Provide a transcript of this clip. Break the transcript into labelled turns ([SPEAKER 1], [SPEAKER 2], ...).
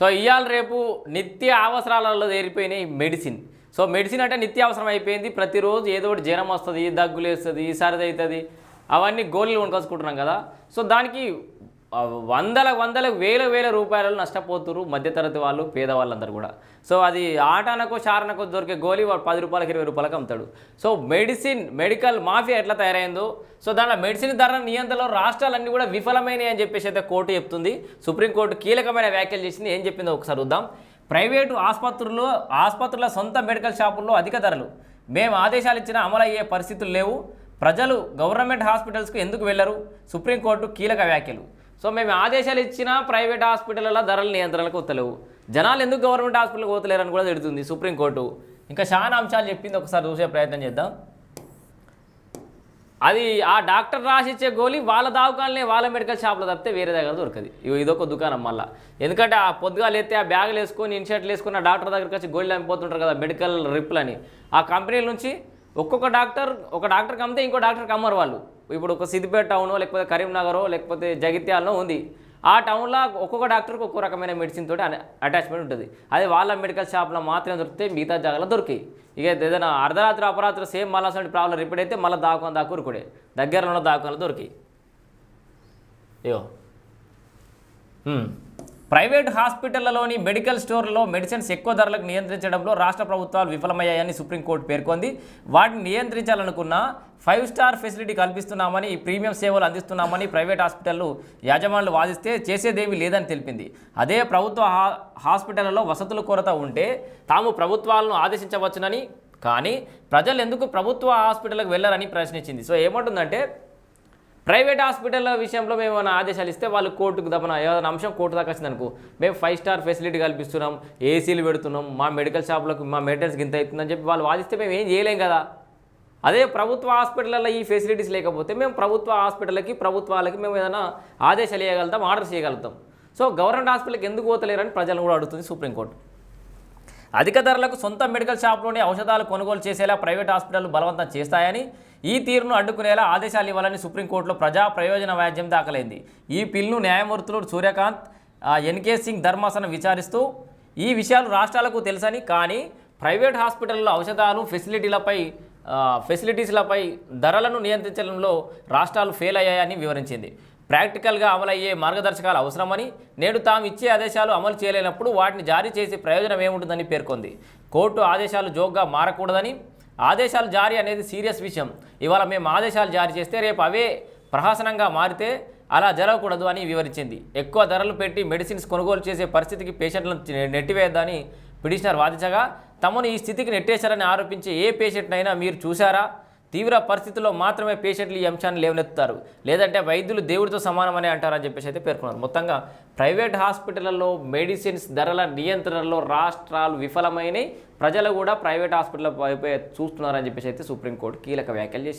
[SPEAKER 1] So ఇవాళ రేపు నిత్య అవసరాలలో చేరిపోయినాయి మెడిసిన్. సో మెడిసిన్ అంటే నిత్య అవసరం అయిపోయింది. ప్రతిరోజు ఏదో ఒకటి జ్వరం వస్తుంది దగ్గులు వేస్తుంది సరిది అవుతుంది. అవన్నీ గోళీలు కొనుకొచ్చుకుంటున్నాం కదా. సో దానికి వందల వందల వేల వేల రూపాయలు నష్టపోతున్నారు మధ్యతరగతి వాళ్ళు పేదవాళ్ళందరూ కూడా. సో అది ఆటానకో చారణకో దొరికే గోళీ వాడు పది రూపాయలకి ఇరవై రూపాయలకు అమ్ముతాడు. సో మెడిసిన్ మెడికల్ మాఫియా ఎట్లా తయారైందో సో దాంట్లో మెడిసిన్ ధర నియంత్రణలో రాష్ట్రాలన్నీ కూడా విఫలమైనవి అని చెప్పేసి అయితే కోర్టు చెప్తుంది. సుప్రీంకోర్టు కీలకమైన వ్యాఖ్యలు చేసింది. ఏం చెప్పిందో ఒకసారి చూద్దాం. ప్రైవేటు ఆసుపత్రుల్లో ఆసుపత్రుల సొంత మెడికల్ షాపుల్లో అధిక ధరలు. మేము ఆదేశాలు ఇచ్చిన అమలయ్యే పరిస్థితులు లేవు. ప్రజలు గవర్నమెంట్ హాస్పిటల్స్కు ఎందుకు వెళ్ళరు? సుప్రీంకోర్టు కీలక వ్యాఖ్యలు. సో మేము ఆదేశాలు ఇచ్చినా ప్రైవేట్ హాస్పిటల్ల ధరల నియంత్రణలకు వస్తలేవు జనాలు ఎందుకు గవర్నమెంట్ హాస్పిటల్కి పోతలేరని కూడా తిడుతుంది సుప్రీంకోర్టు. ఇంకా చాలా అంశాలు చెప్పింది ఒకసారి చూసే ప్రయత్నం చేద్దాం. అది ఆ డాక్టర్ రాసిచ్చే గోళీ వాళ్ళ దావకాలనే వాళ్ళ మెడికల్ షాప్లో తప్పితే వేరే దగ్గర దొరకదు. ఇగో ఇదొక దుకాణం మళ్ళీ. ఎందుకంటే ఆ పొద్దుగాలు ఎత్తే ఆ బ్యాగులు వేసుకొని ఇన్షర్ట్లు వేసుకుని ఆ డాక్టర్ దగ్గరికి వచ్చి గోళీలు అమ్మిపోతుంటారు కదా మెడికల్ రిప్లని. ఆ కంపెనీల నుంచి ఒక్కొక్క డాక్టర్ ఒక డాక్టర్కి అమ్మితే ఇంకో డాక్టర్కి అమ్మరు వాళ్ళు. ఇప్పుడు ఒక సిద్దిపేట టౌనో లేకపోతే కరీంనగరో లేకపోతే జగిత్యాలనో ఉంది. ఆ టౌన్లో ఒక్కొక్క డాక్టర్కి ఒక్కో రకమైన మెడిసిన్ తోటి అటాచ్మెంట్ ఉంటుంది. అది వాళ్ళ మెడికల్ షాప్లో మాత్రమే దొరికితే మిగతా జాగాలో దొరికాయి. ఇక ఏదైనా అర్ధరాత్రి అపరాత్రి సేమ్ మళ్ళీ అసలు ప్రాబ్లం రిపీట్ అయితే మళ్ళీ దాకుని దాకురుకుడే దగ్గరలో ఉన్న దాకులు దొరికాయి. అయ్యో ప్రైవేట్ హాస్పిటళ్ళలోని మెడికల్ స్టోర్లలో మెడిసిన్స్ ఎక్కువ ధరలకు నియంత్రించడంలో రాష్ట్ర ప్రభుత్వాలు విఫలమయ్యాయని సుప్రీంకోర్టు పేర్కొంది. వాటిని నియంత్రించాలనుకున్న ఫైవ్ స్టార్ ఫెసిలిటీ కల్పిస్తున్నామని ప్రీమియం సేవలు అందిస్తున్నామని ప్రైవేట్ హాస్పిటళ్ళు యాజమానులు వాదిస్తే చేసేదేమీ లేదని తెలిపింది. అదే ప్రభుత్వ హా- హాస్పిటళ్ళలో వసతుల కొరత ఉంటే తాము ప్రభుత్వాలను ఆదేశించవచ్చునని కానీ ప్రజలు ఎందుకు ప్రభుత్వ హాస్పిటల్కి వెళ్ళారని ప్రశ్నించింది. సో ఏమంటుందంటే ప్రైవేట్ హాస్పిటల్ విషయంలో మేము ఏమైనా ఆదేశాలు ఇస్తే వాళ్ళు కోర్టుకు దపన ఏదైనా అంశం కోర్టు దాకా వచ్చింది అనుకో. మేము ఫైవ్ స్టార్ ఫెసిలిటీ కల్పిస్తున్నాం ఏసీలు పెడుతున్నాం మా మెడికల్ షాప్లకు మా మెయింటెనెన్స్ ఇంత అవుతుందని చెప్పి వాళ్ళు వాదిస్తే మేము ఏం చేయలేం కదా. అదే ప్రభుత్వ హాస్పిటల్లో ఈ ఫెసిలిటీస్ లేకపోతే మేము ప్రభుత్వ హాస్పిటల్కి ప్రభుత్వాలకి మేము ఏదైనా ఆదేశాలు ఇవ్వగలుగుతాం ఆర్డర్ చేయగలుగుతాం సో గవర్నమెంట్ హాస్పిటల్కి ఎందుకు పోతలేరని ప్రజలను కూడా అడుగుతుంది సుప్రీంకోర్టు. అధిక ధరలకు సొంత మెడికల్ షాప్లోనే ఔషధాలు కొనుగోలు చేసేలా ప్రైవేట్ హాస్పిటల్ బలవంతం చేస్తాయని ఈ తీరును అడ్డుకునేలా ఆదేశాలు ఇవ్వాలని సుప్రీంకోర్టులో ప్రజా ప్రయోజన వ్యాజ్యం దాఖలైంది. ఈ పిల్ను న్యాయమూర్తులు సూర్యకాంత్ ఎన్కే సింగ్ ధర్మాసనం విచారిస్తూ ఈ విషయాలు రాష్ట్రాలకు తెలుసని కానీ ప్రైవేట్ హాస్పిటల్లో ఔషధాలు ఫెసిలిటీలపై ఫెసిలిటీస్లపై ధరలను నియంత్రించడంలో రాష్ట్రాలు ఫెయిల్ అయ్యాయని వివరించింది. ప్రాక్టికల్గా అమలయ్యే మార్గదర్శకాలు అవసరమని నేడు తాము ఇచ్చే ఆదేశాలు అమలు చేయలేనప్పుడు వాటిని జారీ చేసే ప్రయోజనం ఏముంటుందని పేర్కొంది. కోర్టు ఆదేశాలు జోగ్గా మారకూడదని ఆదేశాలు జారీ అనేది సీరియస్ విషయం. ఇవాళ మేము ఆదేశాలు జారీ చేస్తే రేపు అవే ప్రహాసనంగా మారితే అలా జరగకూడదు అని వివరించింది. ఎక్కువ ధరలు పెట్టి మెడిసిన్స్ కొనుగోలు చేసే పరిస్థితికి పేషెంట్లను నెట్టివేయద్దని పిటిషనర్ వాదించగా తమను ఈ స్థితికి నెట్టేశారని ఆరోపించే ఏ పేషెంట్నైనా మీరు చూశారా? తీవ్ర పరిస్థితుల్లో మాత్రమే పేషెంట్లు ఈ అంశాన్ని లేవనెత్తుతారు. లేదంటే వైద్యులు దేవుడితో సమానమని అంటారని చెప్పేసి అయితే పేర్కొన్నారు. మొత్తంగా ప్రైవేట్ హాస్పిటళ్ళలో మెడిసిన్స్ ధరల నియంత్రణలో రాష్ట్రాలు విఫలమైనవి ప్రజలు కూడా ప్రైవేట్ హాస్పిటల్ వైపే చూస్తున్నారని చెప్పేసి అయితే సుప్రీంకోర్టు కీలక వ్యాఖ్యలు చేసింది